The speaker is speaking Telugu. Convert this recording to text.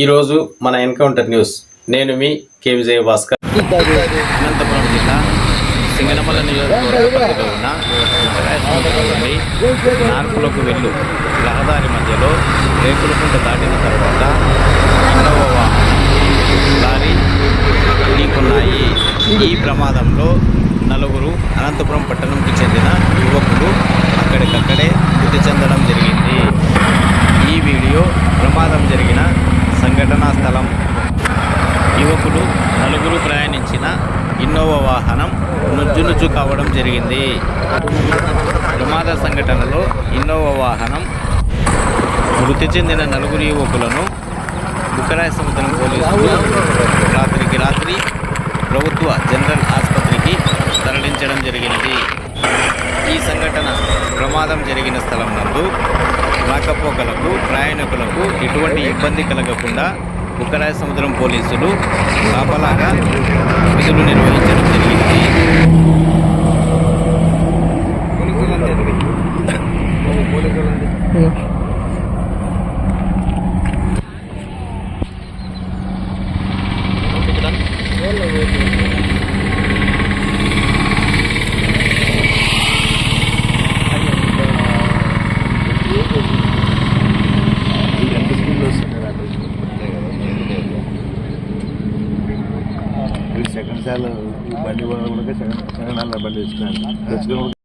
ఈరోజు మన ఎన్కౌంటర్ న్యూస్. నేను మీ కే విజయ భాస్కర్ అనంతపురం జిల్లా సింగనమల నియోజకవర్గంలో ఉన్న నుండి నార్పులకు వెళ్ళు. రహదారి మధ్యలో రేకులకుంట దాటిన తర్వాత ఇన్నోవా లారీ ఢీకొన్నాయి ఈ ప్రమాదంలో నలుగురు అనంతపురం పట్టణంకి చెందిన యువకులు అక్కడికక్కడే మృతి చెందడం జరిగింది ఈ వీడియో ప్రమాదం జరిగిన సంఘటనా స్థలం యువకులు నలుగురు ప్రయాణించిన ఇన్నోవా వాహనం నుజ్జు నుజ్జు కావడం జరిగింది. ప్రమాద సంఘటనలో ఇన్నోవా వాహనం మృతి చెందిన నలుగురు యువకులను బుక్కరాయ సముద్రం పోలీసులు రాత్రికి రాత్రి ప్రభుత్వ జనరల్ ఆసుపత్రికి తరలించడం జరిగింది. ఈ సంఘటన ప్రమాదం జరిగిన స్థలం నందు రాకపోకలకు ప్రయాణికులకు ఎటువంటి ఇబ్బంది కలగకుండా బుక్కరాయ సముద్రం పోలీసులు కాపలాగా విధులు నిర్వహించడం జరిగింది. సెకండ్ సార్లు బండి కూడా సెకండ్ సెకండ్ హ్యాండ్ బండి తెచ్చుకున్నాను. తెచ్చుకుని